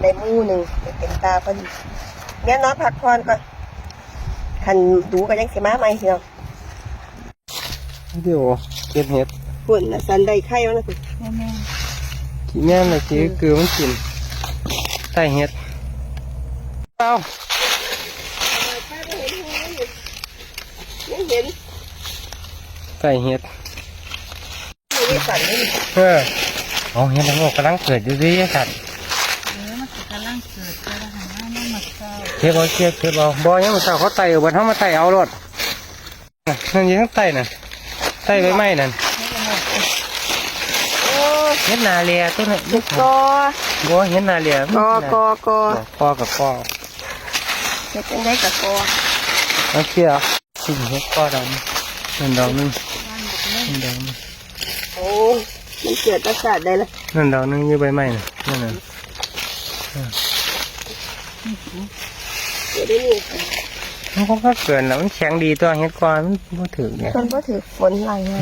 ได้มู่หนึ่งเป็นตาพอดีเนี่ยนอนพักผ่อนก่อนคันดูก็ยังสิมาใหม่พี่น้องเดี๋ยวเก็บเห็ดฝุ่นนะสันได้ไข่แล้วนะคุณขี้แม่นเลยขี้คือมันกินใต้เห็ดเอายังเห็นใต้เห็ดอยู่ในสันนี่เออเอาเห็ดและโงกกำลังเกิดอยู่ดีสัตว์ นสิกำลังเกิดแต่ละหันหน้ามันมาเศร้าเก็บเอาเก็บเก็บเอาบ่ยังมันเต่าเขาไต่เอาบนเขามาไต่เอารถน่ะนั่นอยังไต่น่ะไต่ใบไม้นั่นโอ้เห็ดนาเลียตัวนั้นลูกกอบ่เห็ดนาเลียกอกอกอกอกับกอเฮ็ดจังได้กับกอเอาเชี่ยสิ่งเห็ดกอดำนั่นดอกหนึงบ้านบอกเล่นนั่นดอกหนึงโอ้มันเกิดประสาทได้ละนั่นดอกหนึงอยู่ใบไม้น่ะนั่นน่ะเกิดได้นี่ มันก็เกินแล้วมันแข็งดีตัวเฮ็ดก่อนมันบ่ถึกเนี่ยมันบ่ถึกฝนไหลไง